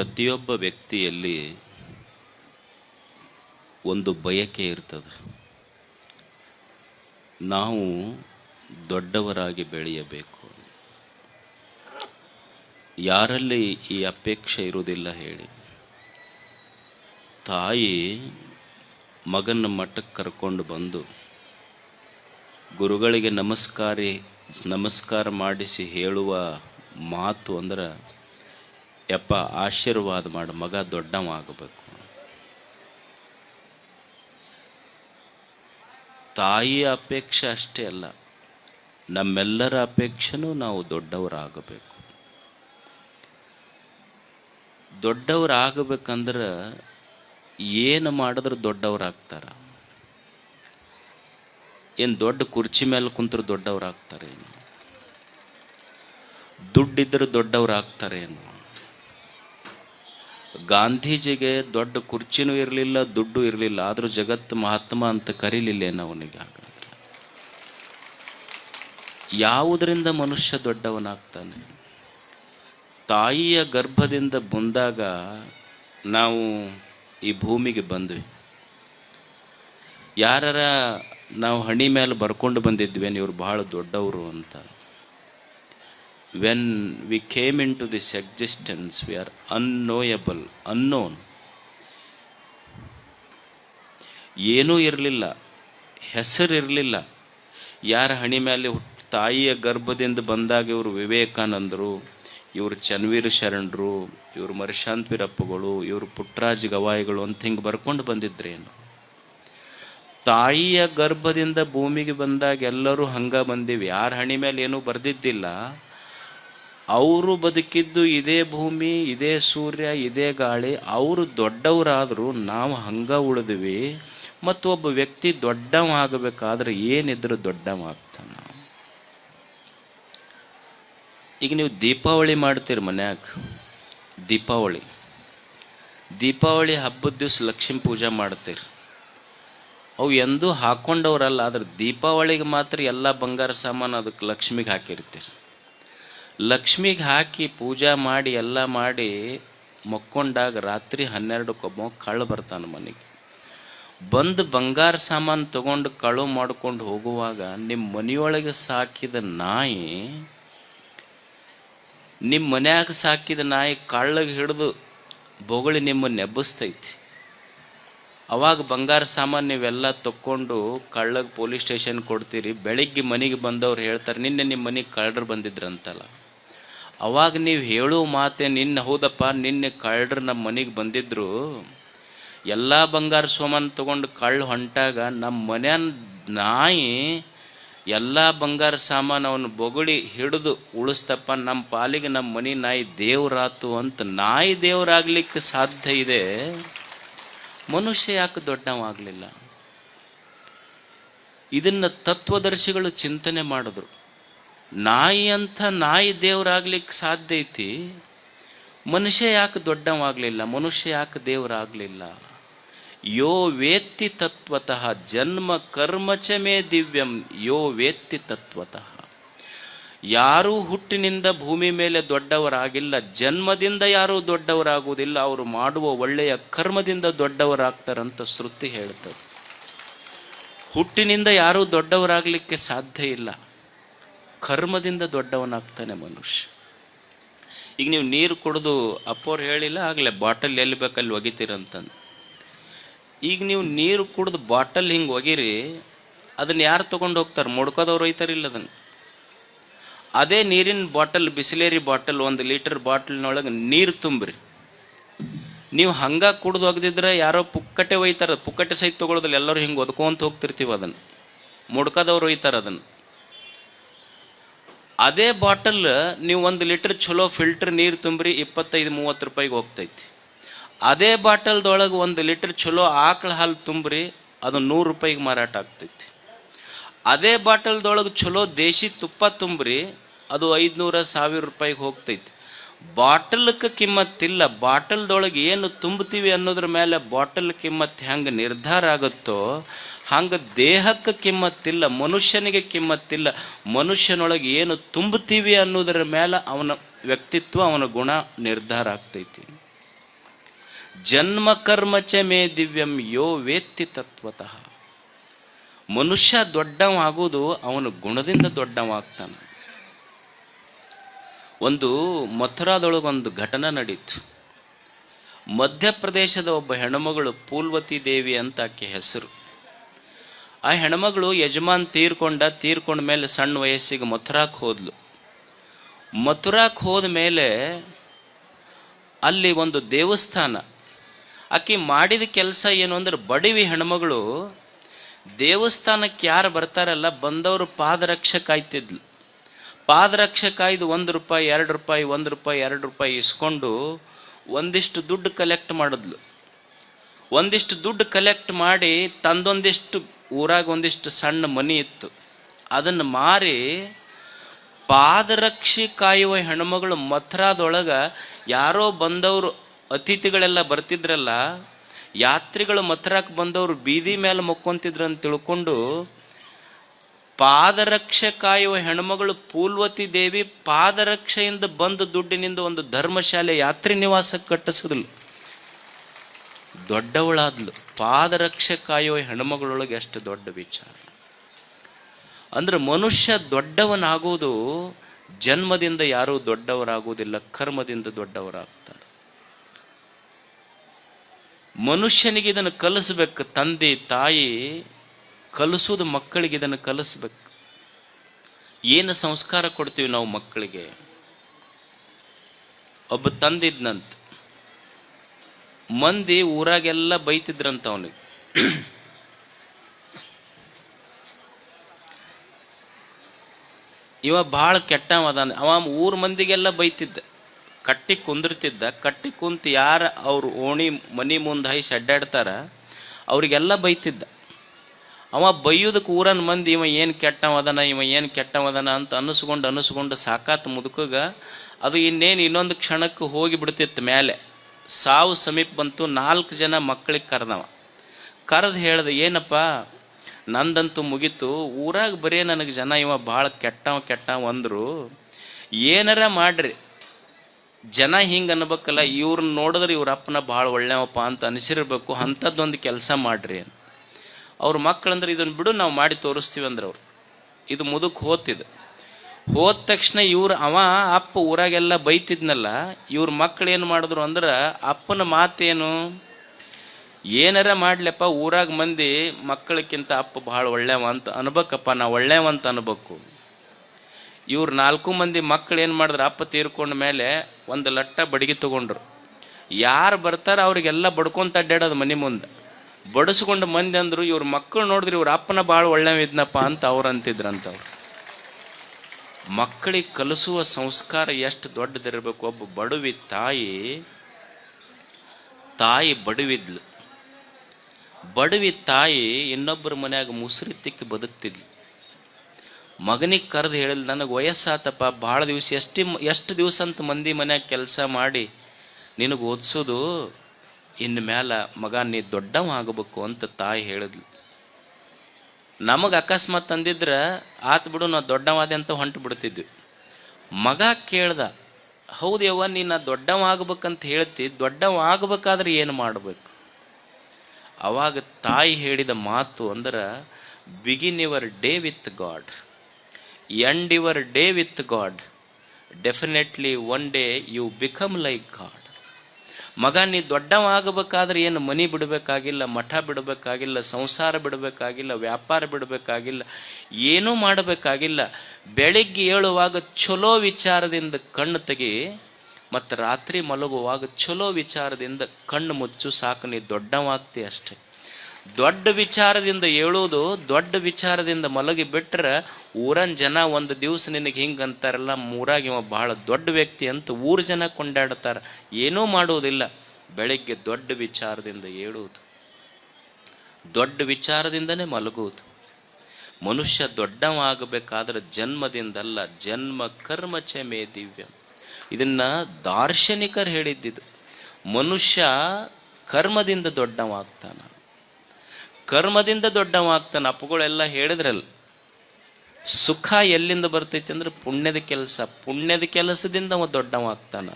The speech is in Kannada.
ಪ್ರತಿಯೊಬ್ಬ ವ್ಯಕ್ತಿಯಲ್ಲಿ ಒಂದು ಬಯಕೆ ಇರ್ತದೆ. ನಾವು ದೊಡ್ಡವರಾಗಿ ಬೆಳೆಯಬೇಕು. ಯಾರಲ್ಲಿ ಈ ಅಪೇಕ್ಷೆ ಇರುವುದಿಲ್ಲ ಹೇಳಿ. ತಾಯಿ ಮಗನ ಮಠಕ್ಕೆ ಕರ್ಕೊಂಡು ಬಂದು ಗುರುಗಳಿಗೆ ನಮಸ್ಕಾರಿ, ನಮಸ್ಕಾರ ಮಾಡಿಸಿ ಹೇಳುವ ಮಾತು ಅಂದ್ರೆ ಯಪ್ಪ, ಆಶೀರ್ವಾದ ಮಾಡು, ಮಗ ದೊಡ್ಡವ ಆಗಬೇಕು ತಾಯಿಯ ಅಪೇಕ್ಷೆ ಅಷ್ಟೇ ಅಲ್ಲ, ನಮ್ಮೆಲ್ಲರ ಅಪೇಕ್ಷೆನೂ ನಾವು ದೊಡ್ಡವರಾಗಬೇಕು. ದೊಡ್ಡವರಾಗಬೇಕಂದ್ರೆ ಏನು ಮಾಡಿದ್ರೆ ದೊಡ್ಡವರಾಗ್ತಾರ. ಏನು ದೊಡ್ಡ ಕುರ್ಚಿ ಮೇಲೆ ಕುಂತರು ದೊಡ್ಡವರಾಗ್ತಾರೆ ಏನು ದುಡ್ಡಿದ್ರೆ ದೊಡ್ಡವರಾಗ್ತಾರೆ ಏನು ಗಾಂಧೀಜಿಗೆ ದೊಡ್ಡ ಕುರ್ಚಿನೂ ಇರಲಿಲ್ಲ, ದುಡ್ಡು ಇರಲಿಲ್ಲ. ಆದರೂ ಜಗತ್ತು ಮಹಾತ್ಮ ಅಂತ ಕರೀಲಿಲ್ಲ ಅವನಿಗೆ ಹಾಗಾದ್ರೆ. ಯಾವುದರಿಂದ ಮನುಷ್ಯ ದೊಡ್ಡವನಾಗ್ತಾನೆ? ತಾಯಿಯ ಗರ್ಭದಿಂದ ಬಂದಾಗ ನಾವು ಈ ಭೂಮಿಗೆ ಬಂದ್ವಿ. ಯಾರ ನಾವು ಹಣಿ ಮೇಲೆ ಬರ್ಕೊಂಡು ಬಂದಿದ್ವಿ ಇವ್ರು ಬಹಳ ದೊಡ್ಡವರು ಅಂತ. When we came into this existence are unknowable, unknown ಏನೂ ಇರಲಿಲ್ಲ ಹೆಸರು ಇರಲಿಲ್ಲ. ಯಾರ ಹಣಿ ಮೇಲೆ ತಾಯಿಯ ಗರ್ಭದಿಂದ ಬಂದಾಗ ಇವರು ವಿವೇಕಾನಂದರು ಇವರು ಚನ್ವೀರ ಶರಣರು ಇವರು ಮರಿಶಾಂತ್ ವೀರಪ್ಪಗಳು ಇವರು ಪುಟ್ಟರಾಜ್ ಗವಾಯಿಗಳು ಅಂತ ಹಿಂಗೆ ಬರ್ಕೊಂಡು ಬಂದಿದ್ರೇನು? ತಾಯಿಯ ಗರ್ಭದಿಂದ ಭೂಮಿಗೆ ಬಂದಾಗ ಎಲ್ಲರೂ ಹಂಗೆ ಬಂದೀವಿ. ಯಾರ ಹಣಿ ಮೇಲೆ ಏನೂ ಬರ್ದಿದ್ದಿಲ್ಲ. ಅವರು ಬದುಕಿದ್ದು ಇದೇ ಭೂಮಿ, ಇದೇ ಸೂರ್ಯ, ಇದೇ ಗಾಳಿ. ಅವರು ದೊಡ್ಡವರಾದರೂ ನಾವು ಹಂಗ ಉಳಿದ್ವಿ. ಮತ್ತು ಒಬ್ಬ ವ್ಯಕ್ತಿ ದೊಡ್ಡವ ಆಗಬೇಕಾದ್ರೆ ಏನಿದ್ರು ದೊಡ್ಡವ ಆಗ್ತಾನ ಈಗ ನೀವು ದೀಪಾವಳಿ ಮಾಡ್ತೀರಿ ಮನ್ಯಾಗ. ದೀಪಾವಳಿ. ದೀಪಾವಳಿ ಹಬ್ಬದ ದಿವಸ ಲಕ್ಷ್ಮೀ ಪೂಜೆ ಮಾಡ್ತೀರಿ. ಅವು ಎಂದೂ ಹಾಕೊಂಡವ್ರಲ್ಲ, ಆದ್ರೆ ದೀಪಾವಳಿಗೆ ಮಾತ್ರ ಎಲ್ಲ ಬಂಗಾರ ಸಾಮಾನು ಅದಕ್ಕೆ ಲಕ್ಷ್ಮಿಗೆ ಹಾಕಿರ್ತೀರಿ. ಲಕ್ಷ್ಮಿಗೆ ಹಾಕಿ ಪೂಜೆ ಮಾಡಿ ಎಲ್ಲ ಮಾಡಿ ಮಕ್ಕೊಂಡಾಗ ರಾತ್ರಿ ಹನ್ನೆರಡಕ್ಕೊಬ್ಬ ಕಳ್ಳು ಬರ್ತಾನೆ ಮನೆಗೆ. ಬಂದು ಬಂಗಾರ ಸಾಮಾನು ತಗೊಂಡು ಕಳು ಮಾಡ್ಕೊಂಡು ಹೋಗುವಾಗ ನಿಮ್ಮ ಮನೆಯೊಳಗೆ ಸಾಕಿದ ನಾಯಿ ನಿಮ್ಮ ಮನ್ಯಾಗ ಸಾಕಿದ ನಾಯಿ ಕಳ್ಳಗೆ ಹಿಡಿದು ಬೊಗಳಿ ನಿಮ್ಮನ್ನು ನೆಬ್ಬಿಸ್ತೈತಿ. ಅವಾಗ ಬಂಗಾರ ಸಾಮಾನು ನೀವೆಲ್ಲ ತಕ್ಕೊಂಡು ಕಳ್ಳಗೆ ಪೊಲೀಸ್ ಸ್ಟೇಷನ್ ಕೊಡ್ತೀರಿ, ಬೆಳಿಗ್ಗೆ ಮನೆಗೆ ಬಂದವ್ರು ಹೇಳ್ತಾರೆ, ನಿನ್ನೆ ನಿಮ್ಮ ಮನೆಗೆ ಕಳ್ಳರು ಬಂದಿದ್ರಂತಲ್ಲ. ಅವಾಗ ನೀವು ಹೇಳೋ ಮಾತೆ ನಿನ್ನ ಹೌದಪ್ಪ, ನಿನ್ನೆ ಕಳ್ಳರು ನಮ್ಮ ಮನೆಗೆ ಬಂದಿದ್ರು. ಎಲ್ಲ ಬಂಗಾರ ಸಾಮಾನು ತಗೊಂಡು ಕಳ್ಳು ಹೊಂಟಾಗ ನಮ್ಮ ಮನೆಯ ನಾಯಿ ಎಲ್ಲ ಬಂಗಾರ ಸಾಮಾನು ಅವನ ಬೊಗಳಿ ಹಿಡಿದು ಉಳಿಸ್ತಪ್ಪ ನಮ್ಮ ಪಾಲಿಗೆ ನಮ್ಮ ಮನೆ ನಾಯಿ ದೇವರಾತು ಅಂತ ನಾಯಿ ದೇವರಾಗ್ಲಿಕ್ಕೆ ಸಾಧ್ಯ ಇದೆ. ಮನುಷ್ಯ ಯಾಕೆ ದೊಡ್ಡವಾಗಲಿಲ್ಲ? ಇದನ್ನು ತತ್ವದರ್ಶಿಗಳು ಚಿಂತನೆ ಮಾಡಿದ್ರು. ನಾಯಿ ಅಂತ ನಾಯಿ ದೇವರಾಗ್ಲಿಕ್ಕೆ ಸಾಧ್ಯ ಐತಿ? ಮನುಷ್ಯ ಯಾಕೆ ದೊಡ್ಡವಾಗಲಿಲ್ಲ? ಮನುಷ್ಯ ಯಾಕೆ ದೇವರಾಗಲಿಲ್ಲ? ಯೋ ವೇತ್ತಿ ತತ್ವತಃ ಜನ್ಮ ಕರ್ಮಚ ಮೇ ದಿವ್ಯಂ ಯೋ ವೇತ್ತಿ ತತ್ವತಃ. ಯಾರೂ ಹುಟ್ಟಿನಿಂದ ಭೂಮಿ ಮೇಲೆ ದೊಡ್ಡವರಾಗಿಲ್ಲ. ಜನ್ಮದಿಂದ ಯಾರೂ ದೊಡ್ಡವರಾಗುವುದಿಲ್ಲ. ಅವರು ಮಾಡುವ ಒಳ್ಳೆಯ ಕರ್ಮದಿಂದ ದೊಡ್ಡವರಾಗ್ತಾರಂತ ಶ್ರುತಿ ಹೇಳ್ತದೆ. ಹುಟ್ಟಿನಿಂದ ಯಾರೂ ದೊಡ್ಡವರಾಗಲಿಕ್ಕೆ ಸಾಧ್ಯ ಇಲ್ಲ. ಕರ್ಮದಿಂದ ದೊಡ್ಡವನಾಗ್ತಾನೆ ಮನುಷ್ಯ. ಈಗ ನೀವು ನೀರು ಕುಡಿದು ಅಪ್ಪವ್ರು ಹೇಳಿಲ್ಲ, ಆಗಲೇ ಬಾಟಲ್ ಎಲ್ಲಿ ಬೇಕಲ್ಲಿ ಒಗಿತೀರಂತಂದು ಈಗ ನೀವು ನೀರು ಕುಡಿದು ಬಾಟಲ್ ಹಿಂಗೆ ಒಗಿರಿ, ಅದನ್ನು ಯಾರು ತೊಗೊಂಡು ಹೋಗ್ತಾರೆ? ಮುಡ್ಕೋದವ್ರು ಒಯ್ತಾರಿಲ್ಲ ಅದನ್ನು? ಅದೇ ನೀರಿನ ಬಾಟಲ್, ಬಿಸಿಲೇರಿ ಬಾಟಲ್, ಒಂದು ಲೀಟರ್ ಬಾಟಲ್ನೊಳಗೆ ನೀರು ತುಂಬ್ರಿ. ನೀವು ಹಂಗ ಕುಡ್ದು ಒಗ್ದಿದ್ರೆ ಯಾರೋ ಪುಕ್ಕಟೆ ಒಯ್ತಾರ ಪುಕ್ಕಟೆ ಸಹಿತ ತಗೊಳ್ಳೋದಿಲ್ಲ ಎಲ್ಲರೂ ಹಿಂಗೆ ಒದ್ಕೊಂತ ಹೋಗ್ತಿರ್ತೀವಿ ಅದನ್ನು. ಮುಡ್ಕದವ್ರು ಒಯ್ತಾರೆ ಅದನ್ನು. ಅದೇ ಬಾಟಲ್ ನೀವು ಒಂದು ಲೀಟರ್ ಚಲೋ ಫಿಲ್ಟರ್ ನೀರು ತುಂಬ್ರಿ ಇಪ್ಪತ್ತೈದು, ಮೂವತ್ತು ರೂಪಾಯಿಗೆ ಹೋಗ್ತೈತಿ. ಅದೇ ಬಾಟಲ್ದೊಳಗೆ ಒಂದು ಲೀಟರ್ ಚಲೋ ಆಕಳ ಹಾಲು ತುಂಬ್ರಿ ಅದು ನೂರು ರೂಪಾಯಿಗೆ ಮಾರಾಟ ಆಗ್ತೈತಿ. ಅದೇ ಬಾಟಲ್ದೊಳಗೆ ಚಲೋ ದೇಶಿ ತುಪ್ಪ ತುಂಬ್ರಿ ಅದು ಐದುನೂರ, ಸಾವಿರ ರೂಪಾಯಿಗೆ ಹೋಗ್ತೈತಿ. ಬಾಟಲ್ಕ್ಕೆ ಕಿಮ್ಮತ್ತಿಲ್ಲ, ಬಾಟಲ್ದೊಳಗೆ ಏನು ತುಂಬುತ್ತೀವಿ ಅನ್ನೋದ್ರ ಮೇಲೆ ಬಾಟಲ್ ಕಿಮ್ಮತ್ ಹೆಂಗೆ ನಿರ್ಧಾರ ಆಗುತ್ತೋ ಹಂಗೆ ದೇಹಕ್ಕೆ ಕಿಮ್ಮತ್ತಿಲ್ಲ, ಮನುಷ್ಯನಿಗೆ ಕಿಮ್ಮತ್ತಿಲ್ಲ, ಮನುಷ್ಯನೊಳಗೆ ಏನು ತುಂಬುತ್ತೀವಿ ಅನ್ನೋದರ ಮೇಲೆ ಅವನ ವ್ಯಕ್ತಿತ್ವ, ಅವನ ಗುಣ ನಿರ್ಧಾರ ಆಗ್ತೈತಿ. ಜನ್ಮ ಕರ್ಮ ಚಮೇ ದಿವ್ಯಂ ಯೋ ವೇತ್ತಿ ತತ್ವತಃ. ಮನುಷ್ಯ ದೊಡ್ಡವಾಗುವುದು ಅವನ ಗುಣದಿಂದ ದೊಡ್ಡವಾಗ್ತಾನೆ. ಒಂದು ಮಥುರಾದೊಳಗೊಂದು ಘಟನೆ ನಡೀತು. ಮಧ್ಯಪ್ರದೇಶದ ಒಬ್ಬ ಹೆಣ್ಣುಮಗಳು ಪೂಲ್ವತಿ ದೇವಿ ಅಂತ ಆಕೆ ಹೆಸರು. ಆ ಹೆಣ್ಮಗಳು ಯಜಮಾನ್ ತೀರ್ಕೊಂಡ ತೀರ್ಕೊಂಡ ಮೇಲೆ ಸಣ್ಣ ವಯಸ್ಸಿಗೆ ಮಥುರಾಕ್ ಹೋದ್ಲು. ಮಥುರಾಕ್ ಹೋದ ಮೇಲೆ ಅಲ್ಲಿ ಒಂದು ದೇವಸ್ಥಾನ. ಆಕೆ ಮಾಡಿದ ಕೆಲಸ ಏನು ಅಂದ್ರೆ ಬಡವಿ ಹೆಣ್ಮಗಳು ದೇವಸ್ಥಾನಕ್ಕೆ ಯಾರು ಬರ್ತಾರಲ್ಲ, ಬಂದವರು ಪಾದರಕ್ಷ ಕಾಯ್ತಿದ್ಲು ಪಾದರಕ್ಷ ಕಾಯ್ದು ಒಂದು ರೂಪಾಯಿ, ಎರಡು ರೂಪಾಯಿ, ಒಂದು ರೂಪಾಯಿ, ಎರಡು ರೂಪಾಯಿ ಇಸ್ಕೊಂಡು ಒಂದಿಷ್ಟು ದುಡ್ಡು ಕಲೆಕ್ಟ್ ಮಾಡಿದ್ಲು. ಒಂದಿಷ್ಟು ದುಡ್ಡು ಕಲೆಕ್ಟ್ ಮಾಡಿ ತಂದೊಂದಿಷ್ಟು ಊರಾಗ ಒಂದಿಷ್ಟು ಸಣ್ಣ ಮನಿ ಇತ್ತು. ಅದನ್ನು ಮಾರಿ ಪಾದರಕ್ಷಿ ಕಾಯುವ ಹೆಣ್ಮಗಳು ಮಥುರಾದೊಳಗೆ ಯಾರೋ ಬಂದವರು ಅತಿಥಿಗಳೆಲ್ಲ ಬರ್ತಿದ್ರಲ್ಲ, ಯಾತ್ರಿಗಳು ಮಥುರಾಕ್ ಬಂದವರು ಬೀದಿ ಮೇಲೆ ಮಕ್ಕೊಂತಿದ್ರು ಅಂತ ತಿಳ್ಕೊಂಡು ಪಾದರಕ್ಷೆ ಕಾಯುವ ಹೆಣ್ಮಗಳು ಪೂಲ್ವತಿ ದೇವಿ ಪಾದರಕ್ಷೆಯಿಂದ ಬಂದ ದುಡ್ಡಿನಿಂದ ಒಂದು ಧರ್ಮಶಾಲೆ ಯಾತ್ರಿ ನಿವಾಸಕ್ಕೆ ಕಟ್ಟಿಸಿದ್ಲು. ದೊಡ್ಡವಳಾದ್ಲು. ಪಾದರಕ್ಷೆ ಕಾಯುವ ಹೆಣ್ಮಗಳೊಳಗೆ ಎಷ್ಟು ದೊಡ್ಡ ವಿಚಾರ. ಅಂದ್ರೆ ಮನುಷ್ಯ ದೊಡ್ಡವನಾಗುವುದು ಜನ್ಮದಿಂದ ಯಾರೂ ದೊಡ್ಡವರಾಗುವುದಿಲ್ಲ ಕರ್ಮದಿಂದ ದೊಡ್ಡವರಾಗ್ತಾರೆ. ಮನುಷ್ಯನಿಗೆ ಇದನ್ನು ಕಲಿಸ್ಬೇಕು, ತಂದೆ, ತಾಯಿ, ಕಲಿಸೋದು ಮಕ್ಕಳಿಗೆ ಇದನ್ನು ಕಲಿಸ್ಬೇಕು. ಏನು ಸಂಸ್ಕಾರ ಕೊಡ್ತೀವಿ ನಾವು ಮಕ್ಕಳಿಗೆ? ಒಬ್ಬ ತಂದಿದ್ನಂತ. ಮಂದಿ ಊರಾಗೆಲ್ಲ ಬೈತಿದ್ರಂತ ಅವನಿಗೆ. ಇವ ಭಾಳ ಕೆಟ್ಟ ಅದಾನ. ಅವ ಊರ್ ಮಂದಿಗೆಲ್ಲ ಬೈತಿದ್ದ. ಕಟ್ಟಿ ಕುಂದಿರ್ತಿದ್ದ. ಕಟ್ಟಿ ಕುಂತು ಯಾರ ಅವ್ರ ಓಣಿ ಮನಿ ಮುಂದೆ ಹೈಸಿ ಅಡ್ಡಾಡ್ತಾರ ಅವ್ರಿಗೆಲ್ಲ ಬೈತಿದ್ದ. ಅವ ಬೈಯೋದಕ್ಕೆ ಊರನ್ ಮಂದಿ, ಇವ ಏನು ಕೆಟ್ಟವದನ ಇವ ಏನು ಕೆಟ್ಟವದನ ಅಂತ ಅನಿಸ್ಕೊಂಡು ಅನಿಸ್ಕೊಂಡು ಸಾಕಾತ್ ಮುದುಕಗ, ಅದು ಇನ್ನೇನು ಇನ್ನೊಂದು ಕ್ಷಣಕ್ಕೆ ಹೋಗಿ ಬಿಡ್ತಿತ್ತು ಮೇಲೆ ಸಾವು ಸಮೀಪ ಬಂತು, ನಾಲ್ಕು ಜನ ಮಕ್ಕಳಿಗೆ ಕರೆದವ. ಕರೆದು ಹೇಳ್ದೆ, ಏನಪ್ಪ, ನಂದಂತೂ ಮುಗೀತು. ಊರಾಗ ಬರೀ ನನಗೆ ಜನ ಇವ ಭಾಳ ಕೆಟ್ಟವ ಕೆಟ್ಟವ ಅಂದರು. ಏನಾರ ಮಾಡ್ರಿ. ಜನ ಹಿಂಗೆ ಅನ್ಬೇಕಲ್ಲ ಇವ್ರನ್ನ ನೋಡಿದ್ರೆ ಇವ್ರ ಅಪ್ಪನ ಭಾಳ ಒಳ್ಳೆಯವಪ್ಪ ಅಂತ ಅನಿಸಿರ್ಬೇಕು. ಅಂಥದ್ದೊಂದು ಕೆಲಸ ಮಾಡ್ರಿ ಅವ್ರ ಮಕ್ಕಳಂದ್ರೆ ಇದನ್ನು ಬಿಡು, ನಾವು ಮಾಡಿ ತೋರಿಸ್ತೀವಿ ಅಂದ್ರೆ ಅವ್ರು. ಇದು ಮುದುಕ್ ಹೋತಿದ್ದು ಹೋದ ತಕ್ಷಣ ಇವ್ರ ಅವ ಅಪ್ಪ ಊರಾಗೆಲ್ಲ ಬೈತಿದ್ನಲ್ಲ, ಇವ್ರ ಮಕ್ಳು ಏನು ಮಾಡಿದ್ರು ಅಂದ್ರೆ ಅಪ್ಪನ ಮಾತೇನು? ಏನಾರ ಮಾಡ್ಲಪ್ಪ, ಊರಾಗ ಮಂದಿ ಮಕ್ಕಳಕ್ಕಿಂತ ಅಪ್ಪ ಭಾಳ ಒಳ್ಳೆವ ಅಂತ ಅನ್ಬೇಕಪ್ಪ, ನಾ ಒಳ್ಳೆವ ಅಂತ ಅನ್ಬೇಕು. ಇವ್ರು ನಾಲ್ಕು ಮಂದಿ ಮಕ್ಕಳು ಏನು ಮಾಡಿದ್ರು, ಅಪ್ಪ ತೀರ್ಕೊಂಡ ಮೇಲೆ ಒಂದು ಲಟ್ಟ ಬಡಗಿ ತಗೊಂಡ್ರು. ಯಾರು ಬರ್ತಾರ ಅವ್ರಿಗೆಲ್ಲ ಬಡ್ಕೊಂತ ಅಡ್ಡಾಡೋದು ಮನೆ ಮುಂದೆ. ಬಡಿಸ್ಕೊಂಡು ಮಂದಿ ಅಂದ್ರು, ಇವ್ರ ಮಕ್ಕಳು ನೋಡಿದ್ರೆ ಇವ್ರ ಅಪ್ಪನ ಭಾಳ ಒಳ್ಳೆವ ಇದ್ನಪ್ಪ ಅಂತ ಅವ್ರು ಅಂತಿದ್ರಂತ ಅವ್ರು ಮಕ್ಕಳಿಗೆ ಕಲಿಸುವ ಸಂಸ್ಕಾರ ಎಷ್ಟು ದೊಡ್ಡದಿರಬೇಕು? ಒಬ್ಬ ಬಡವಿ ತಾಯಿ ತಾಯಿ ಬಡವಿದ್ಲು. ಬಡವಿ ತಾಯಿ ಇನ್ನೊಬ್ಬರ ಮನ್ಯಾಗ ಮುಸುರಿ ತಿಕ್ಕಿ ಬದುಕ್ತಿದ್ಲು. ಮಗನಿಗೆ ಕರೆದು ಹೇಳಿದ್ಲು, ನನಗೆ ವಯಸ್ಸಾತಪ್ಪ, ಭಾಳ ದಿವಸ ಎಷ್ಟು ಎಷ್ಟು ದಿವಸ ಅಂತ ಮಂದಿ ಮನ್ಯಾಗ ಕೆಲಸ ಮಾಡಿ ನಿನಗೆ ಓದಿಸೋದು ಇನ್ನು ಮ್ಯಾಲ ಮಗ ನೀ ದೊಡ್ಡವ ಆಗಬೇಕು ಅಂತ ತಾಯಿ ಹೇಳಿದ್ಲು. ನಮಗೆ ಅಕಸ್ಮಾತ್ ಅಂದಿದ್ರೆ ಆತ್ ಬಿಡು, ನಾ ದೊಡ್ಡವಾದೆ ಅಂತ ಹೊಂಟು ಬಿಡ್ತಿದ್ವಿ. ಮಗ ಕೇಳ್ದ, ಹೌದು ಯವ್ವ ನೀನು ದೊಡ್ಡವಾಗಬೇಕಂತ ಹೇಳ್ತಿ, ದೊಡ್ಡವಾಗಬೇಕಾದ್ರೆ ಏನು ಮಾಡಬೇಕು? ಅವಾಗ ತಾಯಿ ಹೇಳಿದ ಮಾತು ಅಂದ್ರೆ begin your day with God end your day with God definitely one day you become like God ಮಗ, ನೀ ದೊಡ್ಡವಾಗಬೇಕಾದ್ರೆ ಏನು ಮನಿ ಬಿಡಬೇಕಾಗಿಲ್ಲ, ಮಠ ಬಿಡಬೇಕಾಗಿಲ್ಲ, ಸಂಸಾರ ಬಿಡಬೇಕಾಗಿಲ್ಲ, ವ್ಯಾಪಾರ ಬಿಡಬೇಕಾಗಿಲ್ಲ, ಏನೂ ಮಾಡಬೇಕಾಗಿಲ್ಲ. ಬೆಳಿಗ್ಗೆ ಏಳುವಾಗ ಚಲೋ ವಿಚಾರದಿಂದ ಕಣ್ಣು ತೆಗಿ, ಮತ್ತು ರಾತ್ರಿ ಮಲಗುವಾಗ ಚಲೋ ವಿಚಾರದಿಂದ ಕಣ್ಣು ಮುಚ್ಚು, ಸಾಕು, ನೀ ದೊಡ್ಡವಾಗ್ತಿ ಅಷ್ಟೆ. ದೊಡ್ಡ ವಿಚಾರದಿಂದ ಹೇಳೋದು ದೊಡ್ಡ ವಿಚಾರದಿಂದ ಮಲಗಿ ಬಿಟ್ರೆ ಊರನ್ ಜನ ಒಂದು ದಿವಸ ನಿನಗೆ ಹಿಂಗೆ ಅಂತಾರಲ್ಲ, ಮೂರಾಗಿ ಇವ ಭಾಳ ದೊಡ್ಡ ವ್ಯಕ್ತಿ ಅಂತ ಊರು ಜನ ಕೊಂಡಾಡ್ತಾರೆ. ಏನೂ ಮಾಡುವುದಿಲ್ಲ. ಬೆಳಗ್ಗೆ ದೊಡ್ಡ ವಿಚಾರದಿಂದ ಹೇಳುವುದು, ದೊಡ್ಡ ವಿಚಾರದಿಂದನೇ ಮಲಗುವುದು. ಮನುಷ್ಯ ದೊಡ್ಡವಾಗಬೇಕಾದ್ರೆ ಜನ್ಮದಿಂದಲ್ಲ, ಜನ್ಮ ಕರ್ಮ ಚಮೆ ದಿವ್ಯ. ಇದನ್ನ ದಾರ್ಶನಿಕರು ಹೇಳಿದ್ದಿದು ಮನುಷ್ಯ ಕರ್ಮದಿಂದ ದೊಡ್ಡವಾಗ್ತಾನ. ಕರ್ಮದಿಂದ ದೊಡ್ಡವಾಗ್ತಾನೆ. ಅಪ್ಪುಗಳೆಲ್ಲ ಹೇಳಿದ್ರಲ್ಲ ಸುಖ ಎಲ್ಲಿಂದ ಬರ್ತೈತಿ ಅಂದ್ರೆ ಪುಣ್ಯದ ಕೆಲಸ. ಪುಣ್ಯದ ಕೆಲಸದಿಂದ ಅವ ದೊಡ್ಡವಾಗ್ತಾನ